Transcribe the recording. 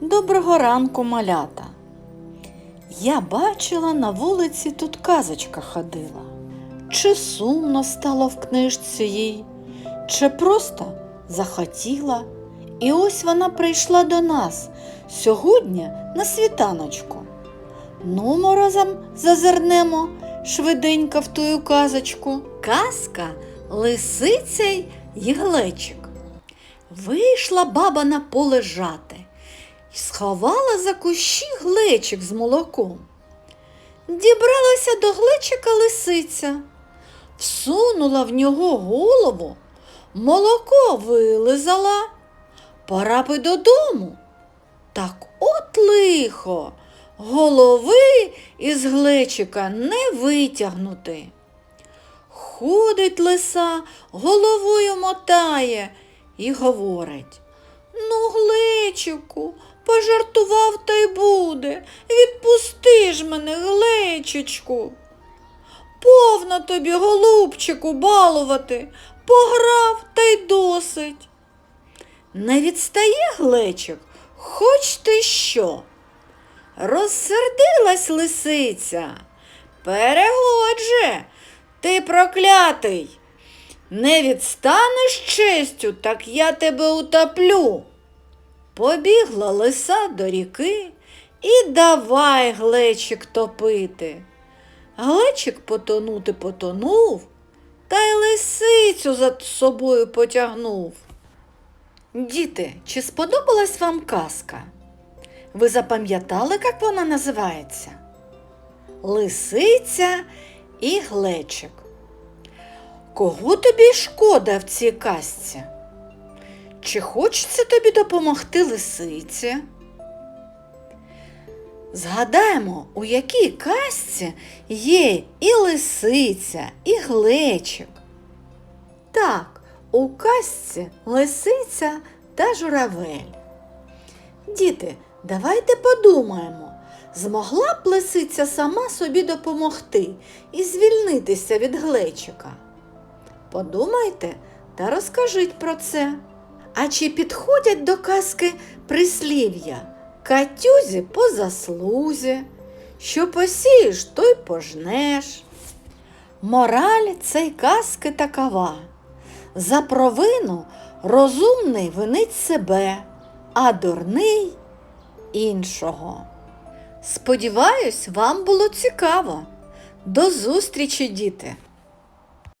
Доброго ранку, малята. Я бачила на вулиці тут казочка ходила. Чи сумно стало в книжці їй, чи просто захотіла. І ось вона прийшла до нас сьогодні на світаночку. Ну, ми разом зазирнемо швиденько в тую казочку. Казка лисиця й глечик. Вийшла баба на поле жати і сховала за кущі глечик з молоком. Дібралася до глечика лисиця, всунула в нього голову, молоко вилизала. Пора би додому. Так от лихо, голови із глечика не витягнути. Ходить лиса, головою мотає і говорить. Ну, глечику, пожартував та й буде. Відпусти ж мене, глечичку. Повно тобі, голубчику, балувати, пограв та й досить. Не відстає глечик, хоч ти що. Розсердилась лисиця. Перегодже, ти проклятий. Не відстанеш честю, так я тебе утоплю. Побігла лиса до ріки і давай глечик топити. Глечик потонути потонув, та й лисицю за собою потягнув. Діти, чи сподобалась вам казка? Ви запам'ятали, як вона називається? Лисиця і глечик. Кого тобі шкода в цій казці? Чи хочеться тобі допомогти лисиці? Згадаємо, у якій казці є і лисиця, і глечик. Так, у казці лисиця та журавель. Діти, давайте подумаємо, змогла б лисиця сама собі допомогти і звільнитися від глечика? Подумайте та розкажіть про це. А чи підходять до казки прислів'я Катюзі по заслузі, що посієш, то й пожнеш? Мораль цієї казки такова. За провину розумний винить себе, а дурний іншого. Сподіваюсь, вам було цікаво. До зустрічі, діти!